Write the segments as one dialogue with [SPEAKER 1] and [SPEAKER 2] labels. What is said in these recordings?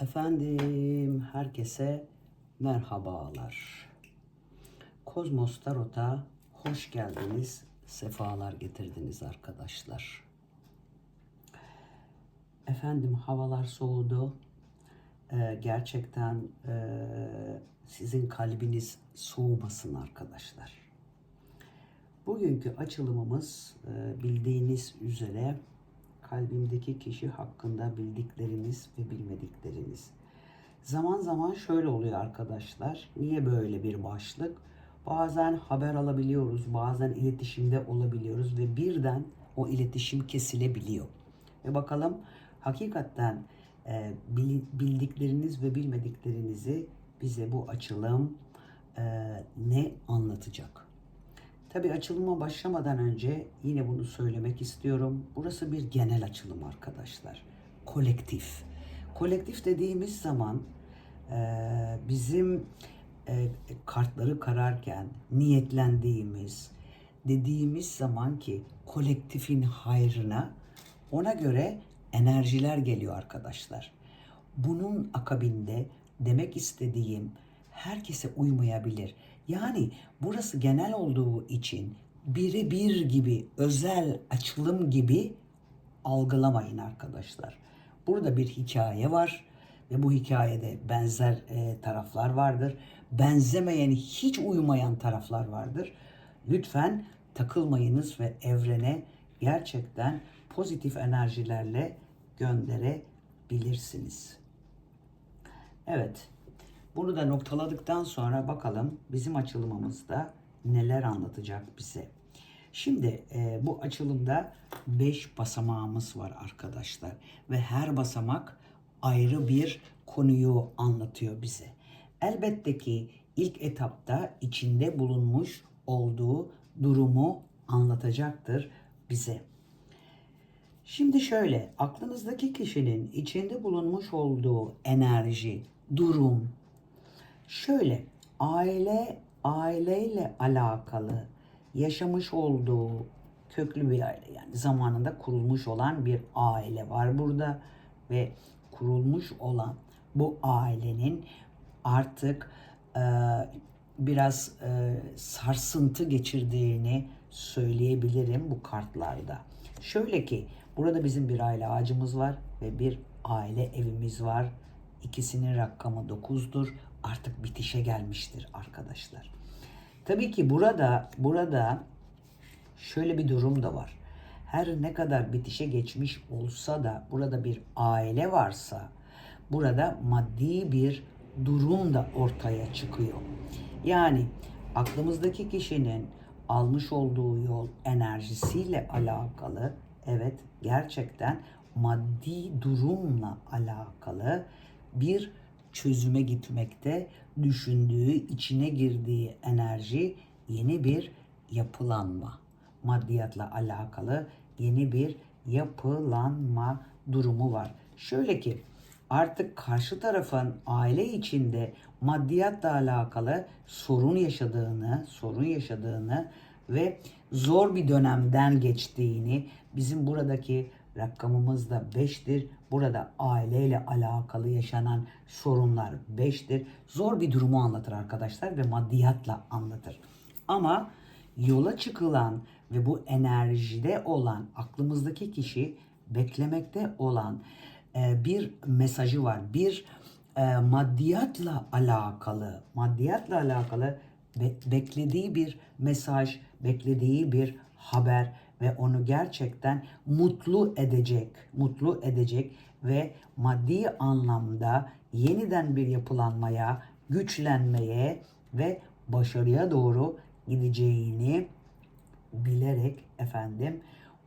[SPEAKER 1] Efendim herkese merhabalar. Kozmos Tarot'a hoş geldiniz, sefalar getirdiniz arkadaşlar. Efendim havalar soğudu. Ee, gerçekten ee, sizin kalbiniz soğumasın arkadaşlar. Bugünkü açılımımız e, bildiğiniz üzere kalbimdeki kişi hakkında bildikleriniz ve bilmedikleriniz. Zaman zaman şöyle oluyor arkadaşlar. Niye böyle bir başlık? Bazen haber alabiliyoruz, bazen iletişimde olabiliyoruz ve birden o iletişim kesilebiliyor. Ve bakalım hakikaten e, bil- bildikleriniz ve bilmediklerinizi bize bu açılım e, ne anlatacak? Tabii açılıma başlamadan önce yine bunu söylemek istiyorum. Burası bir genel açılım arkadaşlar. Kolektif. Kolektif dediğimiz zaman e, bizim e, kartları kararken niyetlendiğimiz, dediğimiz zaman ki kolektifin hayrına ona göre enerjiler geliyor arkadaşlar. Bunun akabinde demek istediğim herkese uymayabilir. Yani burası genel olduğu için birebir gibi, özel açılım gibi algılamayın arkadaşlar. Burada bir hikaye var ve bu hikayede benzer e, taraflar vardır. Benzemeyen, hiç uymayan taraflar vardır. Lütfen takılmayınız ve evrene gerçekten pozitif enerjilerle gönderebilirsiniz. Evet. Bunu da noktaladıktan sonra bakalım bizim açılımımızda neler anlatacak bize. Şimdi e, bu açılımda 5 basamağımız var arkadaşlar ve her basamak ayrı bir konuyu anlatıyor bize. Elbette ki ilk etapta içinde bulunmuş olduğu durumu anlatacaktır bize. Şimdi şöyle, aklınızdaki kişinin içinde bulunmuş olduğu enerji, durum, şöyle aile aileyle alakalı yaşamış olduğu köklü bir aile yani zamanında kurulmuş olan bir aile var burada ve kurulmuş olan bu ailenin artık e, biraz e, sarsıntı geçirdiğini söyleyebilirim bu kartlarda. Şöyle ki burada bizim bir aile ağacımız var ve bir aile evimiz var. İkisinin rakamı 9'dur. Artık bitişe gelmiştir arkadaşlar. Tabii ki burada burada şöyle bir durum da var. Her ne kadar bitişe geçmiş olsa da burada bir aile varsa burada maddi bir durum da ortaya çıkıyor. Yani aklımızdaki kişinin almış olduğu yol enerjisiyle alakalı evet gerçekten maddi durumla alakalı bir çözüme gitmekte düşündüğü, içine girdiği enerji yeni bir yapılanma. Maddiyatla alakalı yeni bir yapılanma durumu var. Şöyle ki artık karşı tarafın aile içinde maddiyatla alakalı sorun yaşadığını, sorun yaşadığını ve zor bir dönemden geçtiğini bizim buradaki rakamımız da 5'tir. Burada aileyle alakalı yaşanan sorunlar 5'tir. Zor bir durumu anlatır arkadaşlar ve maddiyatla anlatır. Ama yola çıkılan ve bu enerjide olan aklımızdaki kişi beklemekte olan e, bir mesajı var. Bir e, maddiyatla alakalı, maddiyatla alakalı be- beklediği bir mesaj, beklediği bir haber ve onu gerçekten mutlu edecek, mutlu edecek ve maddi anlamda yeniden bir yapılanmaya, güçlenmeye ve başarıya doğru gideceğini bilerek efendim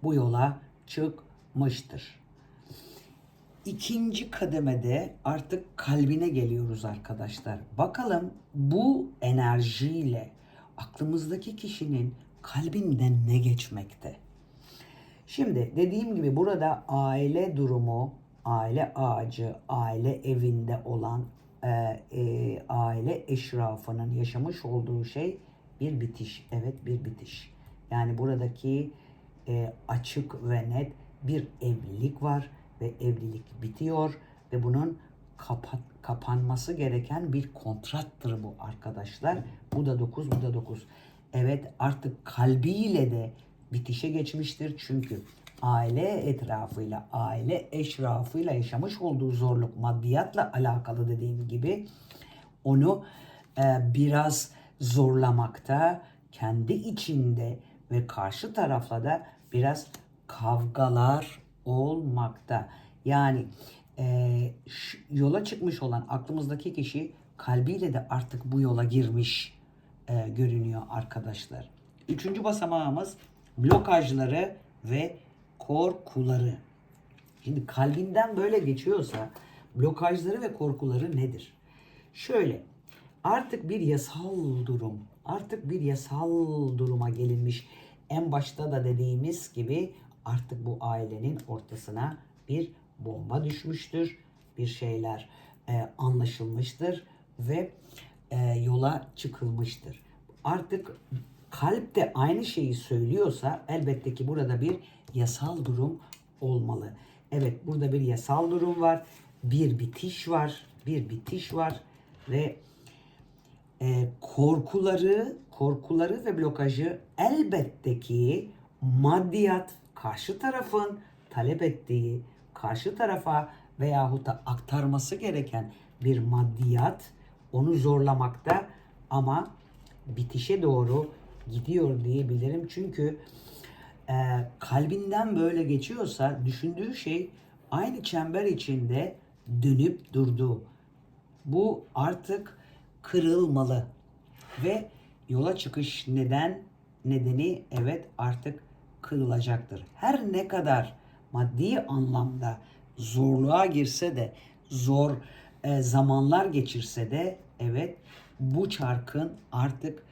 [SPEAKER 1] bu yola çıkmıştır. İkinci kademede artık kalbine geliyoruz arkadaşlar. Bakalım bu enerjiyle aklımızdaki kişinin kalbinden ne geçmekte? Şimdi dediğim gibi burada aile durumu, aile ağacı, aile evinde olan e, e, aile eşrafının yaşamış olduğu şey bir bitiş. Evet bir bitiş. Yani buradaki e, açık ve net bir evlilik var ve evlilik bitiyor ve bunun kapat, kapanması gereken bir kontrattır bu arkadaşlar. Bu da 9, bu da 9. Evet artık kalbiyle de bitişe geçmiştir. Çünkü aile etrafıyla, aile eşrafıyla yaşamış olduğu zorluk maddiyatla alakalı dediğim gibi onu e, biraz zorlamakta, kendi içinde ve karşı tarafla da biraz kavgalar olmakta. Yani e, yola çıkmış olan aklımızdaki kişi kalbiyle de artık bu yola girmiş e, görünüyor arkadaşlar. Üçüncü basamağımız blokajları ve korkuları. Şimdi kalbinden böyle geçiyorsa blokajları ve korkuları nedir? Şöyle artık bir yasal durum, artık bir yasal duruma gelinmiş. En başta da dediğimiz gibi artık bu ailenin ortasına bir bomba düşmüştür. Bir şeyler e, anlaşılmıştır ve e, yola çıkılmıştır. Artık kalp de aynı şeyi söylüyorsa elbette ki burada bir yasal durum olmalı. Evet burada bir yasal durum var. Bir bitiş var. Bir bitiş var ve e, korkuları, korkuları ve blokajı elbette ki maddiyat karşı tarafın talep ettiği, karşı tarafa veyahut da aktarması gereken bir maddiyat onu zorlamakta ama bitişe doğru gidiyor diyebilirim. Çünkü e, kalbinden böyle geçiyorsa düşündüğü şey aynı çember içinde dönüp durdu. Bu artık kırılmalı ve yola çıkış neden nedeni evet artık kırılacaktır. Her ne kadar maddi anlamda zorluğa girse de zor e, zamanlar geçirse de evet bu çarkın artık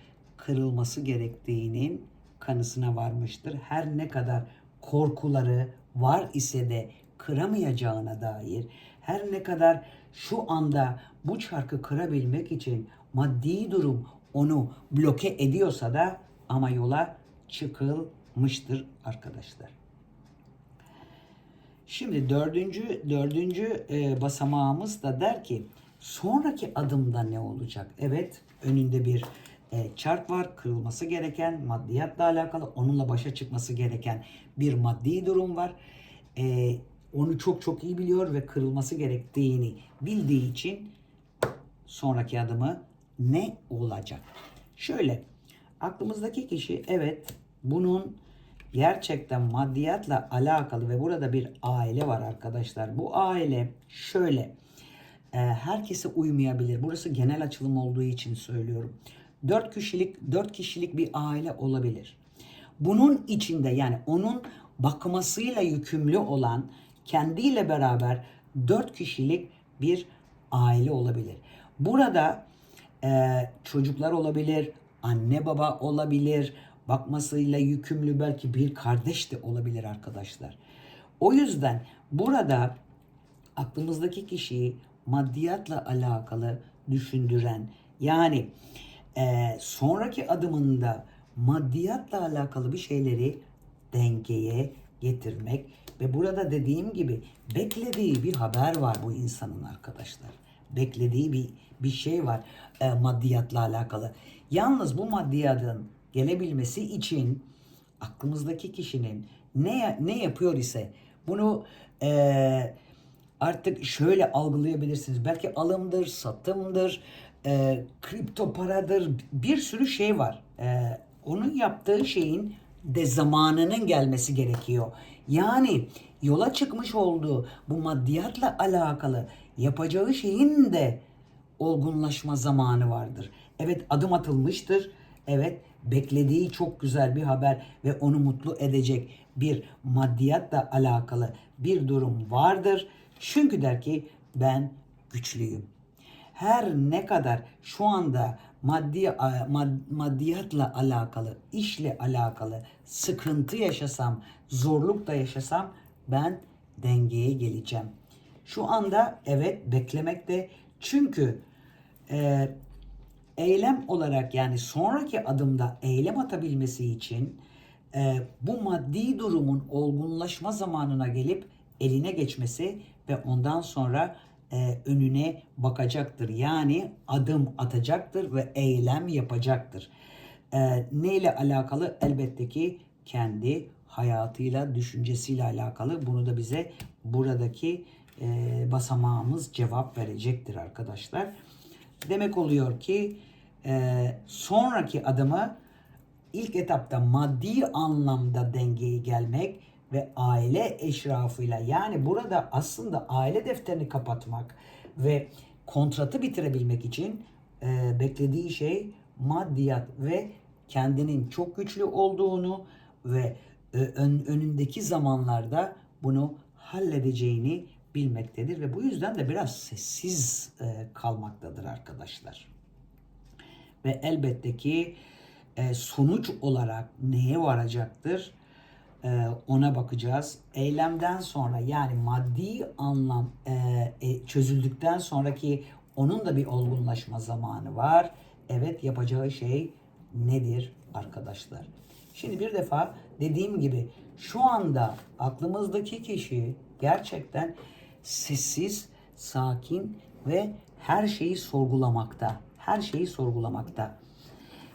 [SPEAKER 1] kırılması gerektiğinin kanısına varmıştır. Her ne kadar korkuları var ise de kıramayacağına dair her ne kadar şu anda bu çarkı kırabilmek için maddi durum onu bloke ediyorsa da ama yola çıkılmıştır arkadaşlar. Şimdi dördüncü, dördüncü e, basamağımız da der ki sonraki adımda ne olacak? Evet önünde bir e, çark var kırılması gereken maddiyatla alakalı onunla başa çıkması gereken bir maddi durum var. E, onu çok çok iyi biliyor ve kırılması gerektiğini bildiği için sonraki adımı ne olacak? Şöyle aklımızdaki kişi evet bunun gerçekten maddiyatla alakalı ve burada bir aile var arkadaşlar. Bu aile şöyle e, herkese uymayabilir. Burası genel açılım olduğu için söylüyorum. Dört kişilik dört kişilik bir aile olabilir. Bunun içinde yani onun bakmasıyla yükümlü olan kendiyle beraber dört kişilik bir aile olabilir. Burada e, çocuklar olabilir, anne baba olabilir, bakmasıyla yükümlü belki bir kardeş de olabilir arkadaşlar. O yüzden burada aklımızdaki kişiyi maddiyatla alakalı düşündüren yani e, sonraki adımında maddiyatla alakalı bir şeyleri dengeye getirmek ve burada dediğim gibi beklediği bir haber var bu insanın arkadaşlar. Beklediği bir bir şey var e, maddiyatla alakalı. Yalnız bu maddiyatın gelebilmesi için aklımızdaki kişinin ne ne yapıyor ise bunu e, artık şöyle algılayabilirsiniz. Belki alımdır, satımdır, e, kripto paradır, bir sürü şey var. E, onun yaptığı şeyin de zamanının gelmesi gerekiyor. Yani yola çıkmış olduğu bu maddiyatla alakalı yapacağı şeyin de olgunlaşma zamanı vardır. Evet adım atılmıştır. Evet beklediği çok güzel bir haber ve onu mutlu edecek bir maddiyatla alakalı bir durum vardır. Çünkü der ki ben güçlüyüm. Her ne kadar şu anda maddi mad- maddiyatla alakalı, işle alakalı sıkıntı yaşasam, zorluk da yaşasam ben dengeye geleceğim. Şu anda evet beklemekte çünkü e, eylem olarak yani sonraki adımda eylem atabilmesi için e, bu maddi durumun olgunlaşma zamanına gelip eline geçmesi ve ondan sonra e, önüne bakacaktır. Yani adım atacaktır ve eylem yapacaktır. E, neyle alakalı? Elbette ki kendi hayatıyla, düşüncesiyle alakalı. Bunu da bize buradaki e, basamağımız cevap verecektir arkadaşlar. Demek oluyor ki e, sonraki adımı ilk etapta maddi anlamda dengeye gelmek ve aile eşrafıyla yani burada aslında aile defterini kapatmak ve kontratı bitirebilmek için e, beklediği şey maddiyat ve kendinin çok güçlü olduğunu ve e, ön- önündeki zamanlarda bunu halledeceğini bilmektedir ve bu yüzden de biraz sessiz e, kalmaktadır arkadaşlar. Ve elbette ki e, sonuç olarak neye varacaktır? E, ona bakacağız. Eylemden sonra yani maddi anlam e, e, çözüldükten sonraki onun da bir olgunlaşma zamanı var. Evet yapacağı şey nedir arkadaşlar? Şimdi bir defa dediğim gibi şu anda aklımızdaki kişi gerçekten sessiz, sakin ve her şeyi sorgulamakta. Her şeyi sorgulamakta.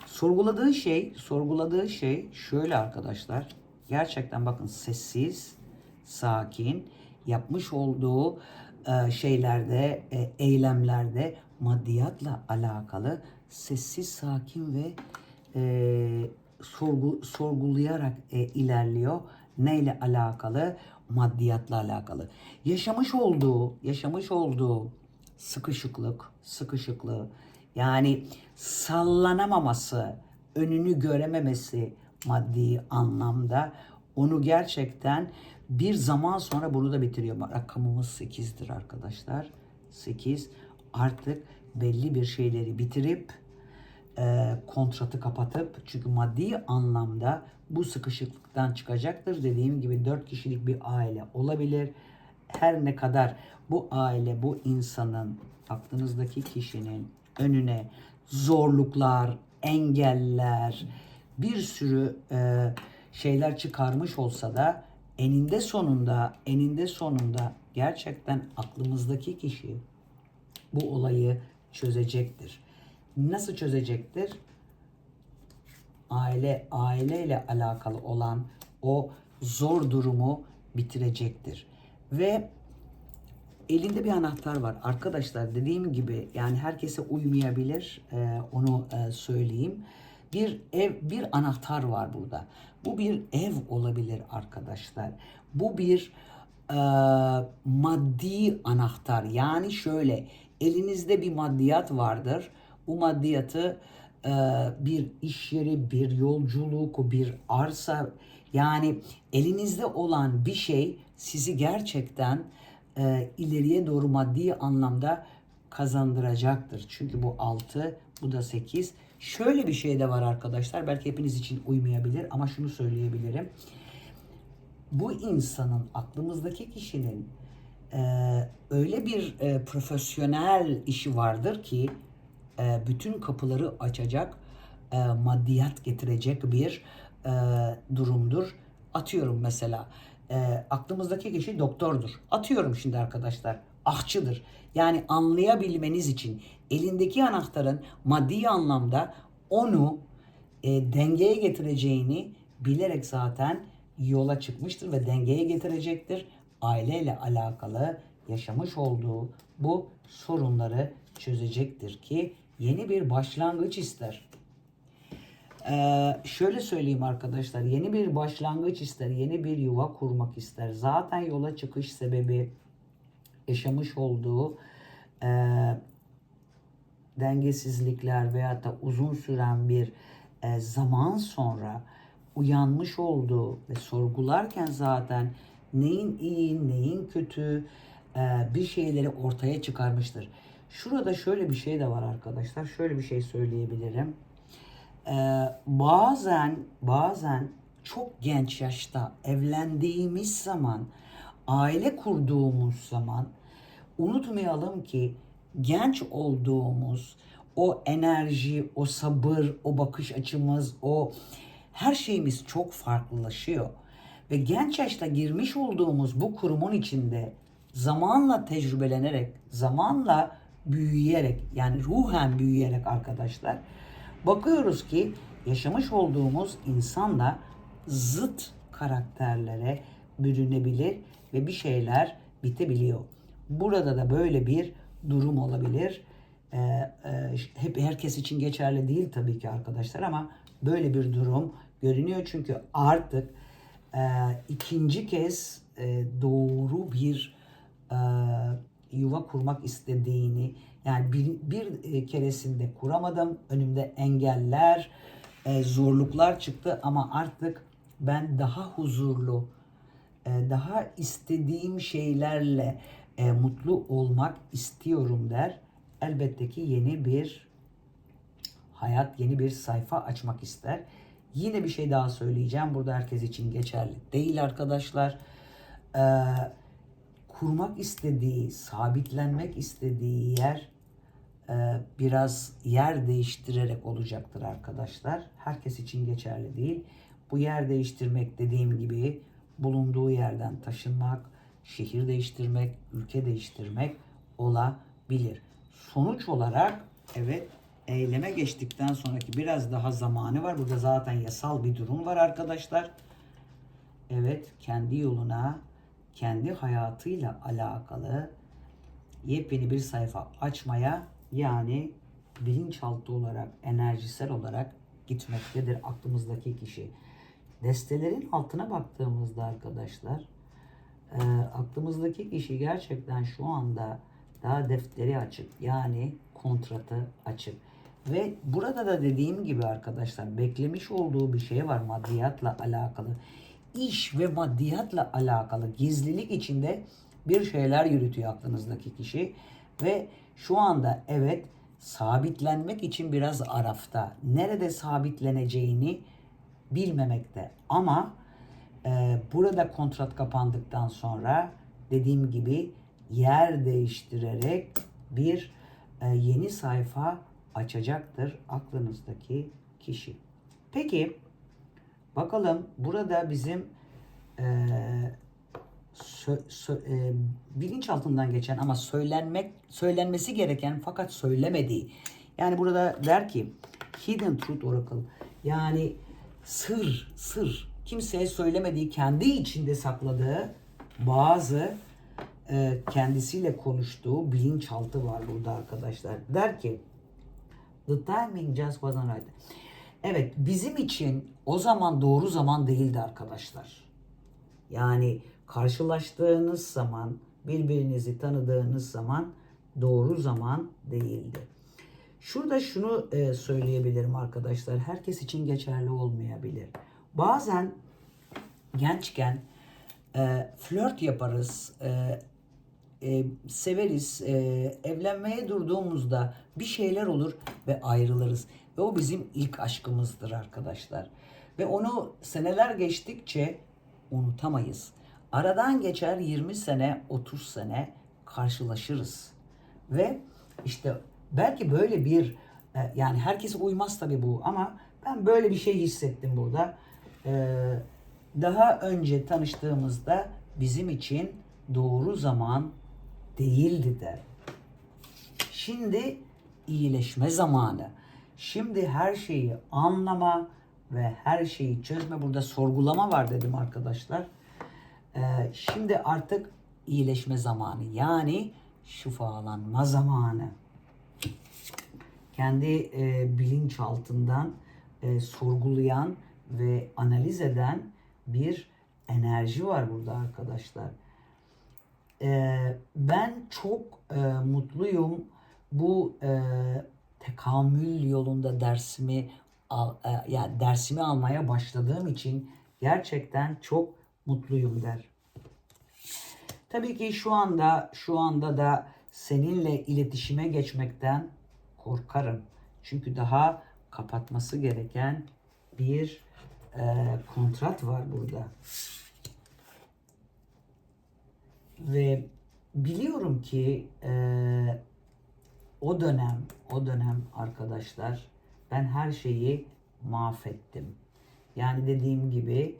[SPEAKER 1] Sorguladığı şey, sorguladığı şey şöyle arkadaşlar. Gerçekten bakın sessiz, sakin, yapmış olduğu e, şeylerde, e, eylemlerde maddiyatla alakalı sessiz, sakin ve e, sorgu, sorgulayarak e, ilerliyor. Neyle alakalı? Maddiyatla alakalı. Yaşamış olduğu, yaşamış olduğu sıkışıklık, sıkışıklığı yani sallanamaması, önünü görememesi maddi anlamda onu gerçekten bir zaman sonra bunu da bitiriyor. Rakamımız 8'dir arkadaşlar. 8 artık belli bir şeyleri bitirip e, kontratı kapatıp çünkü maddi anlamda bu sıkışıklıktan çıkacaktır. Dediğim gibi 4 kişilik bir aile olabilir. Her ne kadar bu aile, bu insanın, aklınızdaki kişinin önüne zorluklar, engeller, bir sürü e, şeyler çıkarmış olsa da eninde sonunda, eninde sonunda gerçekten aklımızdaki kişi bu olayı çözecektir. Nasıl çözecektir? Aile aileyle alakalı olan o zor durumu bitirecektir. Ve elinde bir anahtar var. Arkadaşlar dediğim gibi yani herkese uymayabilir. Ee, onu e, söyleyeyim. Bir ev, bir anahtar var burada. Bu bir ev olabilir arkadaşlar. Bu bir e, maddi anahtar. Yani şöyle elinizde bir maddiyat vardır. Bu maddiyatı e, bir iş yeri, bir yolculuk, bir arsa yani elinizde olan bir şey sizi gerçekten e, ileriye doğru maddi anlamda kazandıracaktır. Çünkü bu 6, bu da 8. Şöyle bir şey de var arkadaşlar. Belki hepiniz için uymayabilir ama şunu söyleyebilirim. Bu insanın, aklımızdaki kişinin e, öyle bir e, profesyonel işi vardır ki e, bütün kapıları açacak, e, maddiyat getirecek bir e, durumdur. Atıyorum mesela e, aklımızdaki kişi doktordur. Atıyorum şimdi arkadaşlar ahçıdır. Yani anlayabilmeniz için elindeki anahtarın maddi anlamda onu e, dengeye getireceğini bilerek zaten yola çıkmıştır ve dengeye getirecektir. Aileyle alakalı yaşamış olduğu bu sorunları çözecektir ki yeni bir başlangıç ister. Ee, şöyle söyleyeyim arkadaşlar, yeni bir başlangıç ister, yeni bir yuva kurmak ister. Zaten yola çıkış sebebi yaşamış olduğu e, dengesizlikler veya da uzun süren bir e, zaman sonra uyanmış olduğu ve sorgularken zaten neyin iyi, neyin kötü e, bir şeyleri ortaya çıkarmıştır. Şurada şöyle bir şey de var arkadaşlar. Şöyle bir şey söyleyebilirim. Ee, bazen bazen çok genç yaşta evlendiğimiz zaman aile kurduğumuz zaman unutmayalım ki genç olduğumuz o enerji, o sabır, o bakış açımız, o her şeyimiz çok farklılaşıyor. Ve genç yaşta girmiş olduğumuz bu kurumun içinde zamanla tecrübelenerek, zamanla büyüyerek yani ruhen büyüyerek arkadaşlar bakıyoruz ki yaşamış olduğumuz insanla zıt karakterlere bürünebilir ve bir şeyler bitebiliyor. Burada da böyle bir durum olabilir. Ee, e, hep herkes için geçerli değil tabii ki arkadaşlar ama böyle bir durum görünüyor çünkü artık e, ikinci kez e, doğru bir e, yuva kurmak istediğini yani bir, bir e, keresinde kuramadım önümde engeller e, zorluklar çıktı ama artık ben daha huzurlu e, daha istediğim şeylerle e, mutlu olmak istiyorum der elbette ki yeni bir hayat yeni bir sayfa açmak ister. Yine bir şey daha söyleyeceğim. Burada herkes için geçerli değil arkadaşlar. Ee, kurmak istediği, sabitlenmek istediği yer e, biraz yer değiştirerek olacaktır arkadaşlar. Herkes için geçerli değil. Bu yer değiştirmek dediğim gibi bulunduğu yerden taşınmak, şehir değiştirmek, ülke değiştirmek olabilir. Sonuç olarak evet eyleme geçtikten sonraki biraz daha zamanı var. Burada zaten yasal bir durum var arkadaşlar. Evet kendi yoluna, kendi hayatıyla alakalı yepyeni bir sayfa açmaya yani bilinçaltı olarak, enerjisel olarak gitmektedir aklımızdaki kişi. Destelerin altına baktığımızda arkadaşlar e, aklımızdaki kişi gerçekten şu anda daha defteri açık yani kontratı açık. Ve burada da dediğim gibi arkadaşlar beklemiş olduğu bir şey var maddiyatla alakalı. İş ve maddiyatla alakalı gizlilik içinde bir şeyler yürütüyor aklınızdaki kişi. Ve şu anda evet sabitlenmek için biraz arafta. Nerede sabitleneceğini bilmemekte. Ama e, burada kontrat kapandıktan sonra dediğim gibi yer değiştirerek bir e, yeni sayfa açacaktır aklınızdaki kişi. Peki bakalım burada bizim e, sö, sö, e, bilinç altından geçen ama söylenmek söylenmesi gereken fakat söylemediği. Yani burada der ki hidden truth oracle yani sır sır kimseye söylemediği kendi içinde sakladığı bazı e, kendisiyle konuştuğu bilinçaltı var burada arkadaşlar. Der ki The timing just wasn't right. Evet bizim için o zaman doğru zaman değildi arkadaşlar. Yani karşılaştığınız zaman, birbirinizi tanıdığınız zaman doğru zaman değildi. Şurada şunu e, söyleyebilirim arkadaşlar. Herkes için geçerli olmayabilir. Bazen gençken e, flört yaparız, e, e, severiz, e, evlenmeye durduğumuzda bir şeyler olur ve ayrılırız. Ve o bizim ilk aşkımızdır arkadaşlar. Ve onu seneler geçtikçe unutamayız. Aradan geçer 20 sene, 30 sene karşılaşırız. Ve işte belki böyle bir e, yani herkese uymaz tabii bu ama ben böyle bir şey hissettim burada. E, daha önce tanıştığımızda bizim için doğru zaman değildi der. Şimdi iyileşme zamanı. Şimdi her şeyi anlama ve her şeyi çözme. Burada sorgulama var dedim arkadaşlar. Ee, şimdi artık iyileşme zamanı. Yani şifalanma zamanı. Kendi e, bilinç altından e, sorgulayan ve analiz eden bir enerji var burada arkadaşlar. Ee, ben çok e, mutluyum bu e, tekamül yolunda dersimi al, e, yani dersimi almaya başladığım için gerçekten çok mutluyum der. Tabii ki şu anda şu anda da seninle iletişime geçmekten korkarım. Çünkü daha kapatması gereken bir e, kontrat var burada. Ve biliyorum ki e, o dönem, o dönem arkadaşlar ben her şeyi mahvettim. Yani dediğim gibi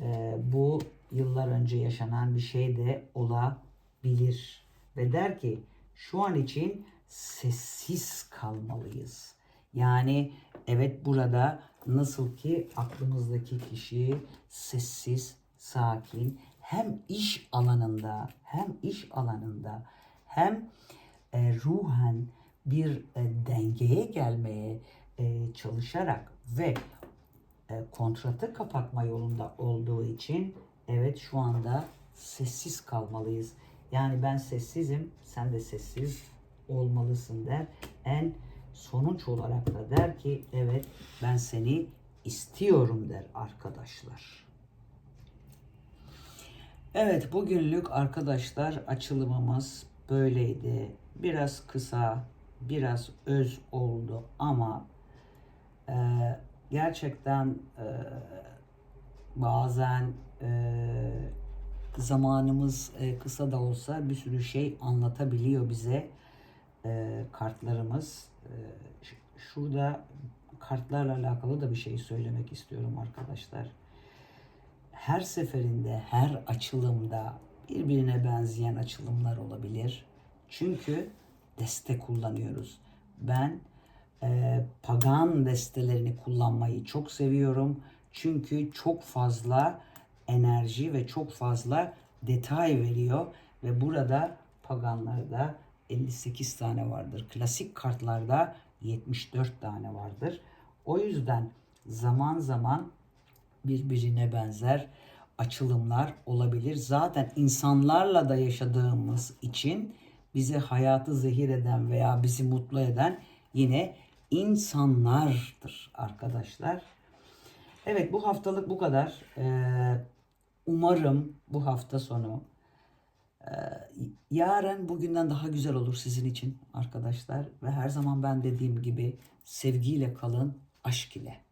[SPEAKER 1] e, bu yıllar önce yaşanan bir şey de olabilir bilir ve der ki şu an için sessiz kalmalıyız. Yani evet burada nasıl ki aklımızdaki kişi sessiz, sakin hem iş alanında hem iş alanında hem e, ruhen bir e, dengeye gelmeye e, çalışarak ve e, kontratı kapatma yolunda olduğu için evet şu anda sessiz kalmalıyız. Yani ben sessizim, sen de sessiz olmalısın der. En sonuç olarak da der ki evet ben seni istiyorum der arkadaşlar. Evet bugünlük arkadaşlar açılımımız böyleydi. Biraz kısa, biraz öz oldu ama e, gerçekten e, bazen e, zamanımız e, kısa da olsa bir sürü şey anlatabiliyor bize e, kartlarımız. E, şurada kartlarla alakalı da bir şey söylemek istiyorum arkadaşlar. Her seferinde, her açılımda birbirine benzeyen açılımlar olabilir. Çünkü deste kullanıyoruz. Ben e, pagan destelerini kullanmayı çok seviyorum. Çünkü çok fazla enerji ve çok fazla detay veriyor ve burada paganlarda 58 tane vardır. Klasik kartlarda 74 tane vardır. O yüzden zaman zaman birbirine benzer açılımlar olabilir. Zaten insanlarla da yaşadığımız için bize hayatı zehir eden veya bizi mutlu eden yine insanlardır arkadaşlar. Evet bu haftalık bu kadar. Ee, umarım bu hafta sonu yarın bugünden daha güzel olur sizin için arkadaşlar ve her zaman ben dediğim gibi sevgiyle kalın, aşk ile.